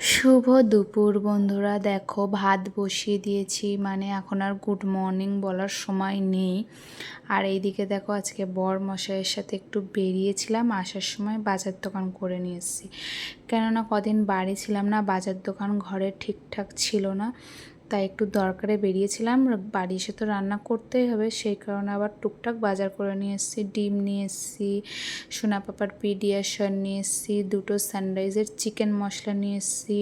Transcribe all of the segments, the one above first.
শুভ দুপুর বন্ধুরা। দেখো, ভাত বসিয়ে দিয়েছি মানে এখন আর গুড মর্নিং বলার সময় নেই। আর এইদিকে দেখো, আজকে বর মশাইয়ের সাথে একটু বেরিয়েছিলাম, আসার সময় বাজার দোকান করে নিয়ে এসেছি। কেননা কদিন বাড়ি ছিলাম না, বাজার দোকান ঘরে ঠিকঠাক ছিল না। তাই একটু দরকারে বেরিয়েছিলাম। বাড়ি এসে তো রান্না করতেই হবে, সেই কারণে আবার টুকটাক বাজার করে নিয়ে এসেছি, ডিম নিয়ে এসেছি সোনাপাপার পিডিয়াশন নিয়ে এসেছি, দুটো সানরাইজের চিকেন মশলা নিয়ে এসেছি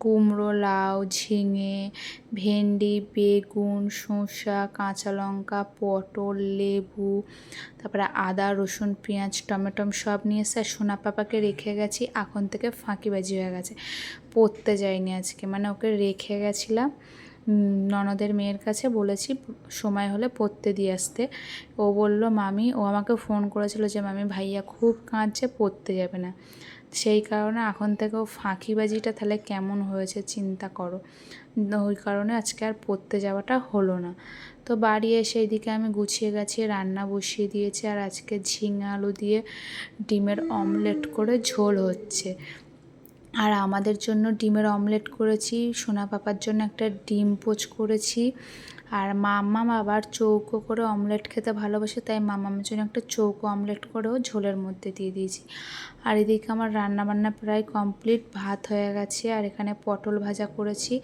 কুমড়ো, লাউ, ঝিঙে, ভেন্ডি, বেগুন, শসা, কাঁচা লঙ্কা, পটল, লেবু, তারপরে আদা, রসুন, পেঁয়াজ, টমেটম সব নিয়ে এসে সোনা পাপাকে রেখে গেছি। এখন থেকে ফাঁকিবাজি হয়ে গেছে। পড়তে যাইনি আজকে মানে ওকে রেখে গেছিলাম। ননদের মেয়ের কাছে বলেছি, সময় হলে পড়তে দিয়ে আসতে। ও বলল, মামি, ও আমাকে ফোন করেছিল যে, মামি ভাইয়া খুব কাঁদছে, পড়তে যাবে না। সেই কারণে এখন থেকেও ফাঁকিবাজিটা তাহলে কেমন হয়েছে চিন্তা করো। ওই কারণে আজকে আর পড়তে যাওয়াটা হলো না। তো বাড়ি এসে এইদিকে আমি গুছিয়ে গেছি রান্না বসিয়ে দিয়েছি, আর আজকে ঝিঙে আলু দিয়ে ডিমের অমলেট করে ঝোল হচ্ছে। আর আমাদের জন্য ডিমের অমলেট করেছি সোনা পাপার জন্য একটা ডিম পোচ করেছি। আর মাম্মাম আবার চৌকো করে অমলেট খেতে ভালোবাসে, তাই মামামের জন্য একটা চৌকো অমলেট করেও ঝোলের মধ্যে দিয়ে দিয়েছি। আর এদিকে আমার রান্না বান্না প্রায় কমপ্লিট, ভাত হয়ে গেছে, আর এখানে পটল ভাজা করেছি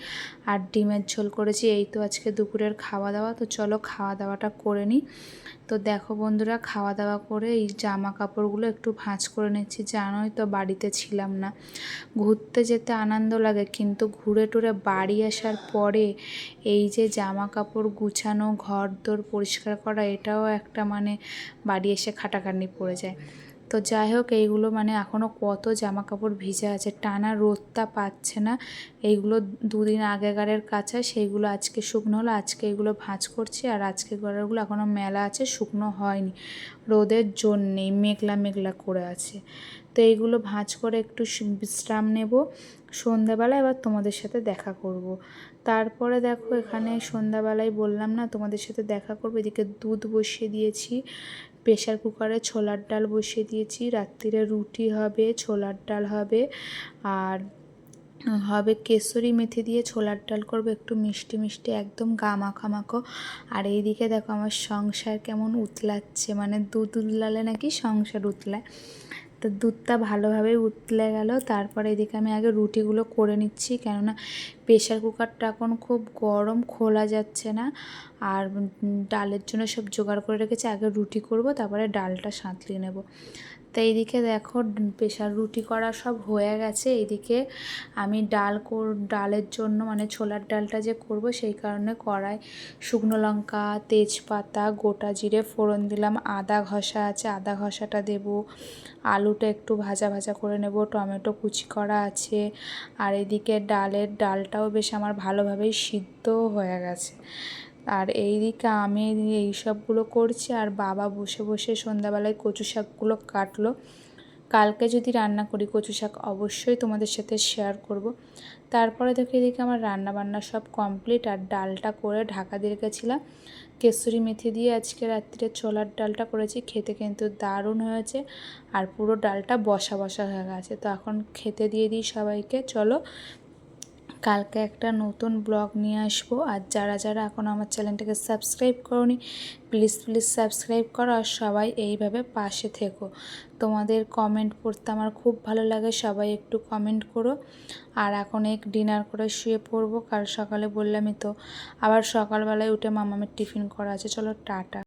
আর ডিমের ঝোল করেছি। এই তো আজকে দুপুরের খাওয়া দাওয়া, তো চলো খাওয়া দাওয়াটা করে নিই। তো দেখো বন্ধুরা, খাওয়া দাওয়া করে এই জামা কাপড়গুলো একটু ভাঁজ করে নিচ্ছি। জানোই তো বাড়িতে ছিলাম না। ঘুরতে যেতে আনন্দ লাগে, কিন্তু ঘুরে টুরে বাড়ি আসার পরে এই যে জামা কাপড় গুছানো ঘর দোর পরিষ্কার করা এটাও একটা মানে বাড়ি এসে খাটাখাটনি পড়ে যায়। তো যাই হোক, এইগুলো মানে এখনও কত জামা কাপড় ভিজে আছে, টানা রোদটা পাচ্ছে না। এইগুলো দুদিন আগেকারের কাছে সেইগুলো আজকে শুকনো হলো, আজকে এগুলো ভাঁজ করছি আর আজকে গড়াগুলো এখনও মেলা আছে, শুকনো হয়নি। রোদের জন্যেই মেঘলা মেঘলা করে আছে। তো এইগুলো ভাঁজ করে একটু বিশ্রাম নেব। সন্ধ্যাবেলা এবার তোমাদের সাথে দেখা করব। তারপরে দেখো এখানে সন্ধ্যাবেলায় বললাম না, তোমাদের সাথে দেখা করব, এদিকে দুধ বসিয়ে দিয়েছি। প্রেশার কুকারে ছোলার ডাল বসিয়ে দিয়েছি। রাত্রিরে রুটি হবে, ছোলার ডাল হবে, আর হবে কেশরি মেথি দিয়ে ছোলার ডাল করব। একটু মিষ্টি মিষ্টি, একদম গা মাখামাখো আর এইদিকে দেখো আমার সংসার কেমন উতলাচ্ছে মানে দুধ উতলালে নাকি সংসার উতলায়। তো দুধটা ভালোভাবে উতলে গেল। তারপরে এদিকে আমি আগে রুটিগুলো করে নিচ্ছি, কেননা প্রেশার কুকারটা এখন খুব গরম, খোলা যাচ্ছে না। আর ডালের জন্য সব জোগাড় করে রেখেছি, আগে রুটি করব, তারপরে ডালটা সাঁতলিয়ে নেব। তো এইদিকে দেখো প্রেশার রুটি করা সব হয়ে গেছে। এইদিকে আমি ডাল কর, ডালের জন্য মানে ছোলার ডালটা যে করব সেই কারণে কড়াই, শুকনো লঙ্কা, তেজপাতা, গোটা জিরে, ফোড়ন দিলাম, আদা ঘষা আছে, আদা ঘষাটা দেব। আলুটা একটু ভাজা ভাজা করে নেব, টমেটো কুচি করা আছে। আর এদিকে ডালের ডালটাও বেশ আমার ভালোভাবেই সিদ্ধ হয়ে গেছে। আর এই দিকে আমি এই সবগুলো করছি, আর বাবা বসে বসে সন্ধ্যাবেলায় কচু শাকগুলো কাটলো। কালকে যদি রান্না করি কচু শাক অবশ্যই তোমাদের সাথে শেয়ার করব। তারপরে দেখো এদিকে আমার রান্না বান্না সব কমপ্লিট আর ডালটা করে ঢাকা দিয়ে রেখেছিলাম। কেশরি মেথি দিয়ে আজকে রাত্রিরে ছোলার ডালটা করেছি, খেতে কিন্তু দারুণ হয়েছে। আর পুরো ডালটা বসা বসা হয়ে গেছে, তো এখন খেতে দিয়ে দিই সবাইকে। চলো কালকে একটা নতুন ব্লগ নিয়ে আসব। আর যারা যারা এখন আমার চ্যানেলটাকে সাবস্ক্রাইব করনি, প্লিজ প্লিজ সাবস্ক্রাইব করো আর সবাই এইভাবে পাশে থেকো। তোমাদের কমেন্ট পড়তে আমার খুব ভালো লাগে, সবাই একটু কমেন্ট করো। আর এখন এক ডিনার করে শুয়ে পড়ব, কাল সকালে বললামই তো, আবার সকালবেলায় উঠে মামামের টিফিন করা আছে। চলো, টাটা।